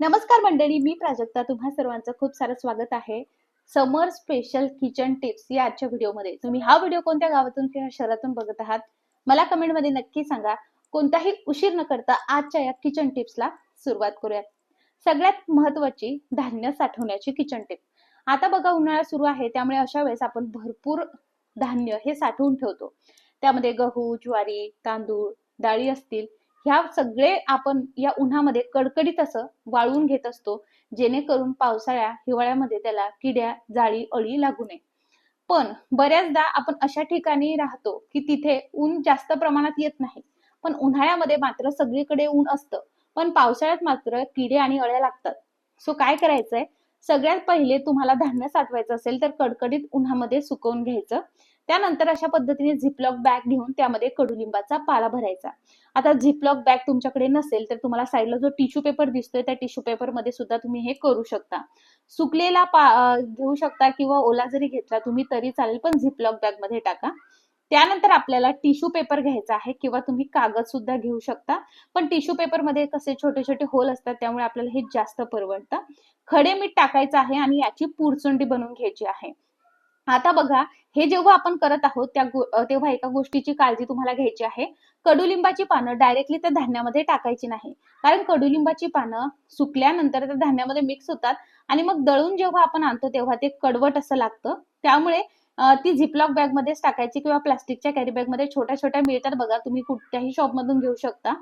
नमस्कार मंडळी मी प्राजक्ता. तुम्हा सर्वांचं खूप सारं स्वागत आहे. समर स्पेशल किचन टिप्स या आजच्या व्हिडिओमध्ये. तुम्ही हा व्हिडिओ कोणत्या गावातून किंवा शहरातून बघत आहात? मला कमेंटमध्ये नक्की सांगा. कोणताही उशीर न करता आजच्या या किचन टिप्सला सुरुवात करूयात. सगळ्यात महत्वाची धान्य साठवण्याची किचन टिप आता बघा उन्हाळा सुरू आहे. त्यामुळे अशा वेळेस आपण भरपूर धान्य हे साठवून ठेवतो. त्यामध्ये गहू ज्वारी तांदूळ डाळी असतील. ह्या सगळे आपण या उन्हामध्ये कडकडीत असं वाळवून घेत असतो जेणेकरून पावसाळ्या हिवाळ्यामध्ये त्याला किड्या जाळी अळी लागू नये. पण बऱ्याचदा आपण अशा ठिकाणी राहतो की तिथे ऊन जास्त प्रमाणात येत नाही. पण उन्हाळ्यामध्ये मात्र सगळीकडे ऊन असतं. पण पावसाळ्यात मात्र किडे आणि अळ्या लागतात. सो काय करायचंय? सगळ्यात पहिले तुम्हाला धान्य साठवायचं असेल तर कडकडीत उन्हामध्ये सुकवून घ्यायचं. त्यानंतर अशा पद्धतीने झिपलॉक बॅग घेऊन त्यामध्ये कडुलिंबाचा पाला भरायचा. आता झिपलॉक बॅग तुमच्याकडे नसेल तर तुम्हाला साईडला जो टिश्यू पेपर दिसतोय त्या टिश्यू पेपरमध्ये सुद्धा तुम्ही हे करू शकता. सुकलेला घेऊ शकता किंवा ओला जरी घेतला तुम्ही तरी चालेल पण झिपलॉक बॅगमध्ये टाका. त्यानंतर आपल्याला टिश्यू पेपर घ्यायचा आहे किंवा तुम्ही कागद सुद्धा घेऊ शकता. पण टिश्यू पेपरमध्ये कसे छोटे छोटे होल असतात त्यामुळे आपल्याला हे जास्त परवडतं. खडे मीठ टाकायचं आहे आणि याची पुरचुंडी बनवून घ्यायची आहे. आता बघा हे जेव्हा आपण करत आहोत त्या तेव्हा एका गोष्टीची काळजी तुम्हाला घ्यायची आहे. कडुलिंबाची पानं डायरेक्टली त्या धान्यामध्ये टाकायची नाही. कारण कडुलिंबाची पानं सुकल्यानंतर त्या धान्यामध्ये मिक्स होतात आणि मग दळून जेव्हा आपण आणतो तेव्हा ते कडवट असं लागतं. त्यामुळे ती झिपलॉक बॅग मध्येच टाकायची किंवा प्लास्टिकच्या कॅरी बॅगमध्ये छोट्या छोट्या मिळतात बघा तुम्ही कुठल्याही शॉप मधून घेऊ शकता.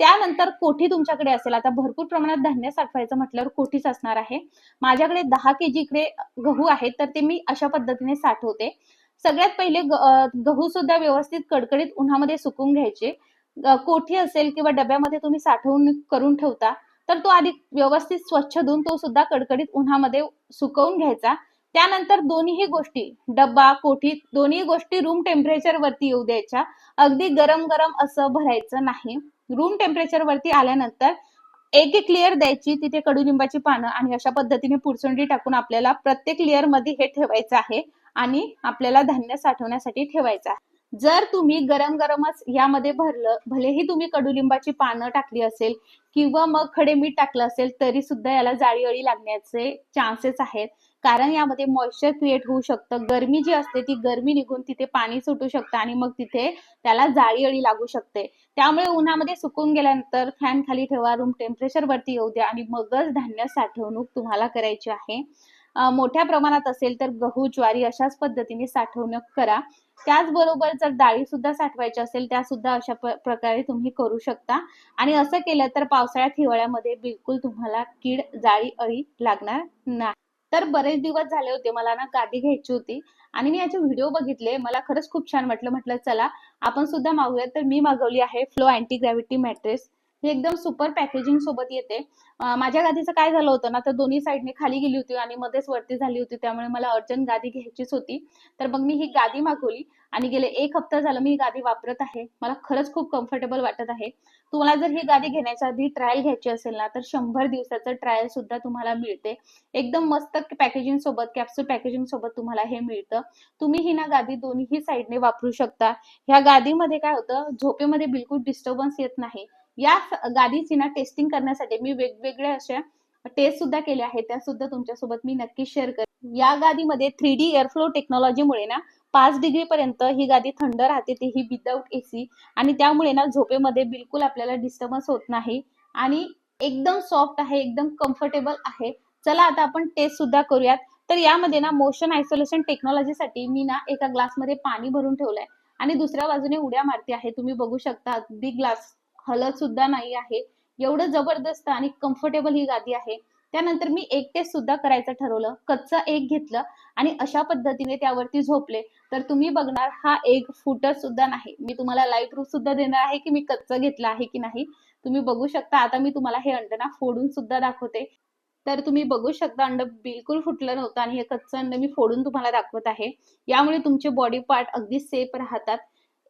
त्यानंतर कोठी तुमच्याकडे असेल. आता भरपूर प्रमाणात धान्य साठवायचं म्हटल्यावर कोठीच असणार आहे. माझ्याकडे दहा के जी इकडे गहू आहेत तर ते मी अशा पद्धतीने साठवते. सगळ्यात पहिले गहू सुद्धा व्यवस्थित कडकडीत उन्हामध्ये सुकून घ्यायचे. कोठी असेल किंवा डब्यामध्ये तुम्ही साठवून करून ठेवता तर तो आधी व्यवस्थित स्वच्छ धुवून तो सुद्धा कडकडीत उन्हामध्ये सुकवून घ्यायचा. त्यानंतर दोन्ही गोष्टी डब्बा कोठी दोन्ही गोष्टी रूम टेम्परेचर वरती येऊ द्यायच्या. अगदी गरम गरम असं भरायचं नाही. रूम टेम्परेचर वरती आल्यानंतर एक एक लेअर द्यायची तिथे कडुलिंबाची पानं आणि अशा पद्धतीने पुरसुंडी टाकून आपल्याला प्रत्येक लेअरमध्ये हे ठेवायचं आहे आणि आपल्याला धान्य साठवण्यासाठी ठेवायचं आहे. जर तुम्ही गरम गरमच यामध्ये भरलं भलेही तुम्ही कडुलिंबाची पानं टाकली असेल किंवा मग खडे मीठ टाकलं असेल तरी सुद्धा याला जाळी अळी लागण्याचे चान्सेस आहेत. कारण यामध्ये मॉइश्चर क्रिएट होऊ शकतं. गरमी जी असते ती गरमी निघून तिथे पाणी सुटू शकतं आणि मग तिथे त्याला जाळी अळी लागू शकते. त्यामुळे उन्हामध्ये सुकून गेल्यानंतर फॅन खाली ठेवा रूम टेम्परेचर वरती येऊ द्या आणि मगच धान्य साठवणूक तुम्हाला करायची आहे. मोठ्या प्रमाणात असेल तर गहू ज्वारी अशाच पद्धतीने साठवणूक करा. त्याचबरोबर जर डाळी सुद्धा साठवायची असेल त्या सुद्धा अशा प्रकारे तुम्ही करू शकता. आणि असं केलं तर पावसाळ्यात हिवाळ्यामध्ये बिलकुल तुम्हाला कीड जाळी अळी लागणार नाही. तर बरेच दिवस झाले होते मला ना गादी घ्यायची होती. आणि मी याचे व्हिडिओ बघितले. मला खरंच खूप छान वाटलं. म्हटलं चला आपण सुद्धा मागूयात. तर मी मागवली आहे फ्लो अँटी ग्रॅव्हिटी मॅट्रेस ही एकदम सुपर पॅकेजिंग सोबत येते. माझ्या गादीचं काय झालं होतं ना तर दोन्ही साईडने खाली गेली होती आणि मध्येच वरती झाली होती त्यामुळे मला अर्जंट गादी घ्यायचीच होती. तर मग मी ही गादी मागवली आणि गेले एक हप्ता झालं मी ही गादी वापरत आहे. मला खरंच खूप कम्फर्टेबल वाटत आहे. तुम्हाला जर ही गादी घेण्याच्या आधी ट्रायल घ्यायची असेल ना तर शंभर दिवसाचं ट्रायल सुद्धा तुम्हाला मिळते. एकदम मस्त पॅकेजिंग सोबत कॅप्सूल पॅकेजिंग सोबत तुम्हाला हे मिळतं. तुम्ही ही ना गादी दोन्ही साईडने वापरू शकता. ह्या गादीमध्ये काय होतं झोपेमध्ये बिलकुल डिस्टर्बन्स येत नाही. या गादीची ना टेस्टिंग करण्यासाठी मी वेगवेगळ्या अशा टेस्ट सुद्धा केल्या आहेत. त्या सुद्धा तुमच्यासोबत मी नक्की शेअर करेन या गादीमध्ये थ्री डी एअरफ्लो टेक्नॉलॉजीमुळे ना पाच डिग्री पर्यंत ही गादी थंड राहते ती ही विदाऊट एसी आणि त्यामुळे ना झोपेमध्ये बिलकुल आपल्याला डिस्टर्बन्स होत नाही. आणि एकदम सॉफ्ट आहे एकदम कम्फर्टेबल आहे. चला आता आपण टेस्ट सुद्धा करूयात. तर यामध्ये ना मोशन आयसोलेशन टेक्नॉलॉजीसाठी मी ना एका ग्लासमध्ये पाणी भरून ठेवलंय. आणि दुसऱ्या बाजूने उड्या मारते आहे. तुम्ही बघू शकता अगदी ग्लास हलत सुद्धा नाही आहे. एवढं जबरदस्त आणि कम्फर्टेबल ही गादी आहे. त्यानंतर मी एक टेस्ट सुद्धा करायचं ठरवलं. कच्चा एक घेतलं आणि अशा पद्धतीने त्यावरती झोपले. तर तुम्ही बघणार हा एक फुटत सुद्धा नाही. मी तुम्हाला लाईव्ह प्रूफ सुद्धा देणार आहे की मी कच्चा घेतला आहे की नाही. तुम्ही बघू शकता आता मी तुम्हाला हे अंडना फोडून सुद्धा दाखवते. तर तुम्ही बघू शकता अंड बिलकुल फुटलं नव्हतं आणि हे कच्चं अंड मी फोडून तुम्हाला दाखवत आहे. यामुळे तुमचे बॉडी पार्ट अगदी सेफ राहतात.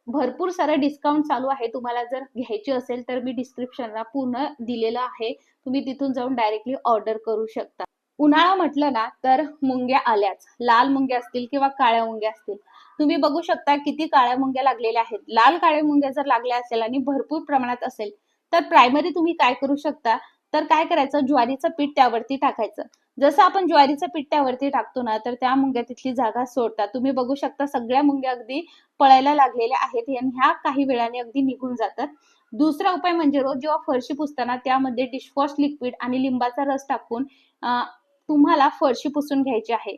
भरपूर सारे डिस्काउंट चालू आहे. तुम्हाला जर घ्यायची असेल तर मी डिस्क्रिप्शनला पूर्ण दिलेलं आहे. तुम्ही तिथून जाऊन डायरेक्टली ऑर्डर करू शकता. उन्हाळा म्हटलं ना तर मुंग्या आल्याच. लाल मुंग्या असतील किंवा काळ्या मुंग्या असतील. तुम्ही बघू शकता किती काळ्या मुंग्या लागलेल्या आहेत. लाल काळ्या मुंग्या जर लागल्या असेल आणि भरपूर प्रमाणात असेल तर प्रायमरी तुम्ही काय करू शकता? तर काय करायचं? ज्वारीचं पीठ त्यावरती टाकायचं. जसं आपण ज्वारीचं पीठ त्यावरती टाकतो ना तर त्या मुंग्या तिथली जागा सोडतात. तुम्ही बघू शकता सगळ्या मुंग्या अगदी पळायला लागलेल्या आहेत. आणि ह्या काही वेळाने अगदी निघून जातात. दुसरा उपाय म्हणजे रोज जेव्हा फरशी पुसताना त्यामध्ये डिशवॉश लिक्विड आणि लिंबाचा रस टाकून तुम्हाला फरशी पुसून घ्यायची आहे.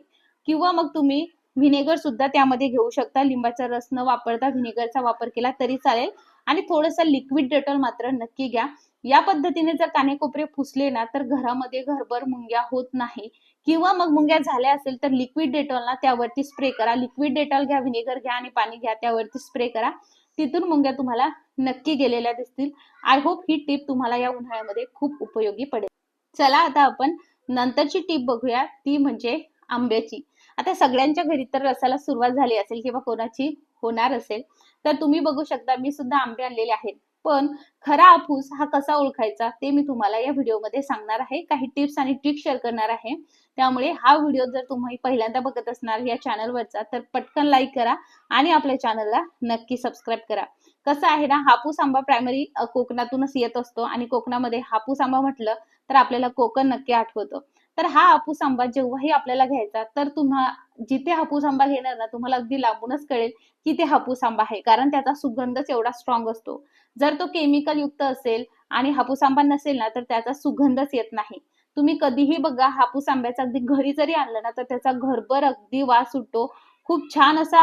किंवा मग तुम्ही व्हिनेगर सुद्धा त्यामध्ये घेऊ शकता. लिंबाचा रस न वापरता व्हिनेगरचा वापर केला तरी चालेल. आणि थोडस लिक्विड डेटॉल मात्र नक्की घ्या. या पद्धतीने जर कानेकोपरे पुसले ना तर घरामध्ये घरभर मुंग्या होत नाही. किंवा मग मुंग्या झाल्या असेल तर लिक्विड डेटॉल ना त्यावरती स्प्रे करा. लिक्विड डेटॉल घ्या व्हिनेगर घ्या आणि पाणी घ्या त्यावरती स्प्रे करा. तिथून मुंग्या तुम्हाला नक्की गेलेल्या दिसतील. आय होप ही टीप तुम्हाला या उन्हाळ्यामध्ये खूप उपयोगी पडेल. चला आता आपण नंतरची टीप बघूया. ती म्हणजे आंब्याची. आता सगळ्यांच्या घरी तर रसाला सुरुवात झाली असेल किंवा कोणाची होणार असेल. तर तुम्ही बघू शकता मी सुद्धा आंबे आणलेले आहेत. पण खरा हापूस हा कसा ओळखायचा ते मी तुम्हाला या व्हिडिओमध्ये सांगणार आहे. काही टिप्स आणि ट्रिक शेअर करणार आहे. त्यामुळे हा व्हिडिओ जर तुम्ही पहिल्यांदा बघत असणार या चॅनलवरचा तर पटकन लाईक करा आणि आपल्या चॅनलला नक्की सबस्क्राईब करा. कसं आहे ना हापूस आंबा प्रायमरी कोकणातूनच येत असतो आणि कोकणामध्ये हापूस आंबा म्हटलं तर आपल्याला कोकण नक्की आठवतं. तर हा हापूस आंबा जेव्हाही आपल्याला घ्यायचा तर तुम्हा जिथे हापूस आंबा घेणार ना तुम्हाला अगदी लांबूनच कळेल की ते हापूस आंबा आहे. कारण त्याचा सुगंधच एवढा स्ट्रॉंग असतो. जर तो केमिकल युक्त असेल आणि हापूस आंबा नसेल ना तर त्याचा सुगंधच येत नाही. तुम्ही कधीही बघा हापूस आंब्याचा अगदी घरी जरी आणलं ना तर त्याचा घरभर अगदी वास सुटतो खूप छान असा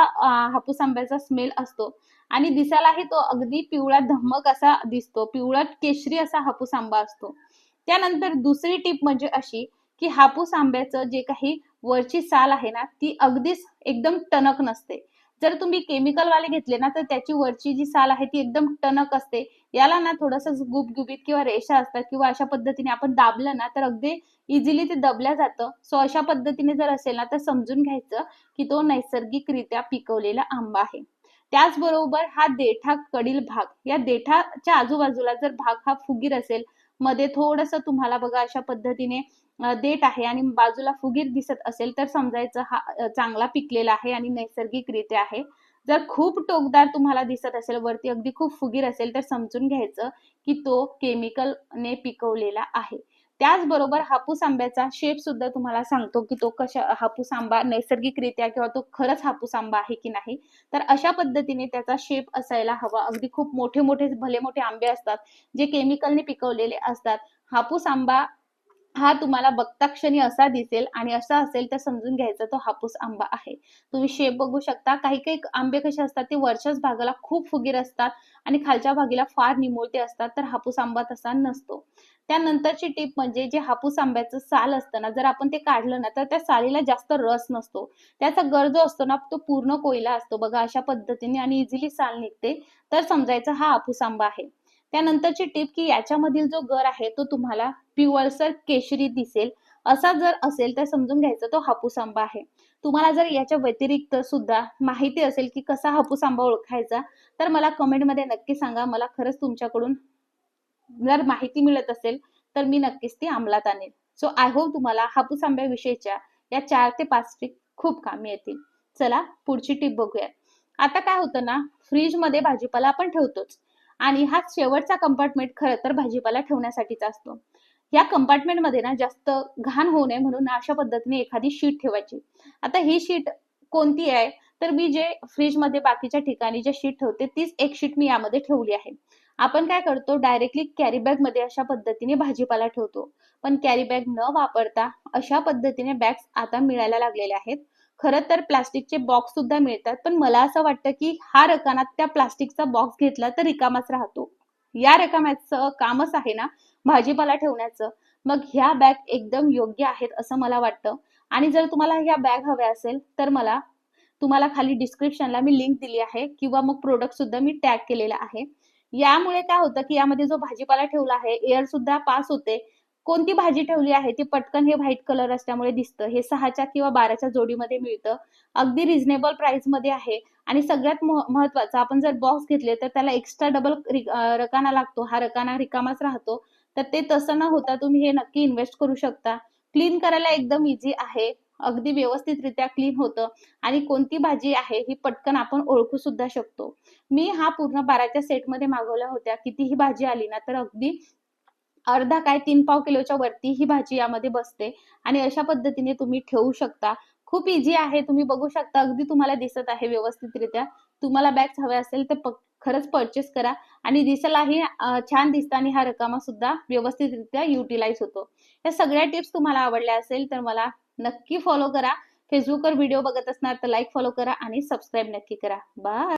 हापूस आंब्याचा स्मेल असतो. आणि दिसायलाही तो अगदी पिवळा धमक असा दिसतो. पिवळा केशरी असा हापूस आंबा असतो. त्यानंतर दुसरी टीप म्हणजे अशी की हापूस आंब्याचं जे काही वरची साल आहे ना ती अगदीच एकदम टणक नसते. जर तुम्ही केमिकल वाले घेतले ना तर त्याची वरची जी साल आहे ती एकदम टणक असते. याला ना थोडस गुबगुबीत किंवा रेषा असतात किंवा अशा पद्धतीने आपण दाबलं ना तर अगदी इझिली ते दबल्या जातं. सो अशा पद्धतीने जर असेल ना तर समजून घ्यायचं की तो नैसर्गिकरित्या पिकवलेला आंबा आहे. त्याचबरोबर हा देठा कडील भाग या देठाच्या आजूबाजूला जर भाग हा फुगीर असेल मध्ये थोडस तुम्हाला बघा अशा पद्धतीने देठ आहे आणि बाजूला फुगीर दिसत असेल तर समजायचं हा चांगला पिकलेला आहे आणि नैसर्गिकरित्या आहे. जर खूप टोकदार तुम्हाला दिसत असेल वरती अगदी खूप फुगीर असेल तर समजून घ्यायचं की तो केमिकलने पिकवलेला आहे. त्याचबरोबर हापूस आंब्याचा शेप सुद्धा तुम्हाला सांगतो की तो कशा हापूस आंबा नैसर्गिकरित्या किंवा तो खरंच हापूस आंबा आहे की नाही. तर अशा पद्धतीने त्याचा शेप असायला हवा. अगदी खूप मोठे मोठे भले मोठे आंबे असतात जे केमिकलने पिकवलेले असतात. हापूस आंबा हा तुम्हाला बघता क्षणी असा दिसेल आणि असा असेल तर समजून घ्यायचा तो हापूस आंबा आहे. तुम्ही शेप बघू शकता. काही काही आंबे कसे असतात ते वरच्याच भागाला खूप फुगीर असतात आणि खालच्या भागीला फार निमुळते असतात तर हापूस आंबा तसा नसतो. त्यानंतरची टीप म्हणजे जे हापूस आंब्याचं साल असतं ना जर आपण ते काढलं ना तर त्या सालीला जास्त रस नसतो. त्याचा गर जो असतो ना तो पूर्ण कोयला असतो. बघा अशा पद्धतीने आणि इझिली साल निघते. तर समजायचं हा हापूस आंबा आहे. त्यानंतरची टीप की याच्यामधील जो गर आहे तो तुम्हाला पिवळसर केशरी दिसेल. असा जर असेल तर समजून घ्यायचा तो हापूस आंबा आहे. तुम्हाला जर याच्या व्यतिरिक्त सुद्धा माहिती असेल की कसा हापूस आंबा ओळखायचा तर मला कमेंटमध्ये नक्की सांगा. मला खरंच तुमच्याकडून जर माहिती मिळत असेल तर मी नक्कीच ती अंमलात आणेल सो आय होप तुम्हाला हापूस आंब्याविषयीच्या या चार ते पाच टिप खूप कामी येतील. चला पुढची टीप बघूया. आता काय होतं ना फ्रीजमध्ये भाजीपाला आपण ठेवतोच. आणि हा शेवटचा कंपार्टमेंट खरं तर भाजीपाला ठेवण्यासाठीचा असतो. या कंपार्टमेंटमध्ये ना जास्त घाण होऊ नये म्हणून अशा पद्धतीने एखादी शीट ठेवायची. आता ही शीट कोणती आहे? तर मी जे फ्रीजमध्ये बाकीच्या ठिकाणी जे शीट ठेवते तीच एक शीट मी यामध्ये ठेवली आहे. आपण काय करतो? डायरेक्टली कॅरी बॅगमध्ये अशा पद्धतीने भाजीपाला ठेवतो. पण कॅरी बॅग न वापरता अशा पद्धतीने बॅग्स आता मिळायला लागलेल्या आहेत. खरं तर प्लास्टिकचे बॉक्स सुद्धा मिळतात पण मला असं वाटतं की हा रकानात त्या प्लास्टिकचा बॉक्स घेतला तर रिकामाच राहतो. या रकाम्याचं कामच आहे ना भाजीपाला ठेवण्याचं. मग ह्या बॅग एकदम योग्य आहेत असं मला वाटतं. आणि जर तुम्हाला ह्या बॅग हव्या असेल तर मला तुम्हाला खाली डिस्क्रिप्शनला मी लिंक दिली आहे किंवा मग प्रोडक्ट सुद्धा मी टॅग केलेला आहे. यामुळे काय होतं की यामध्ये जो भाजीपाला ठेवला आहे एअर सुद्धा पास होते. कोणती भाजी ठेवली आहे ती पटकन हे व्हाईट कलर असल्यामुळे दिसतं. हे सहाच्या किंवा बाराच्या जोडीमध्ये मिळतं. अगदी रिझनेबल प्राइसमध्ये आहे. आणि सगळ्यात महत्वाचं आपण जर बॉक्स घेतले तर त्याला एक्स्ट्रा डबल रकाना लागतो. हा रकाना रिकामाच राहतो. तर ते तसं न होता तुम्ही हे नक्की इन्व्हेस्ट करू शकता. क्लीन करायला एकदम इझी आहे. अगदी व्यवस्थितरित्या क्लीन होतं. आणि कोणती भाजी आहे ही पटकन आपण ओळखू सुद्धा शकतो. मी हा पूर्ण बाराच्या सेटमध्ये मागवल्या होत्या. कितीही भाजी आली ना तर अगदी अर्धा काय तीन पाव किलोच्या वरती ही भाजी यामध्ये बसते. आणि अशा पद्धतीने तुम्ही ठेवू शकता. खूप इझी आहे. तुम्ही बघू शकता. अगदी तुम्हाला दिसत आहे व्यवस्थितरित्या. तुम्हाला बॅग्स हवे असेल तर खरंच परचेस करा. आणि दिसायलाही छान दिसतं आणि हा रकामा सुद्धा व्यवस्थितरित्या युटिलाइज होतो. या सगळ्या टिप्स तुम्हाला आवडल्या असेल तर मला नक्की फॉलो करा. फेसबुकवर व्हिडिओ बघत असणार तर लाईक फॉलो करा आणि सबस्क्राईब नक्की करा. बाय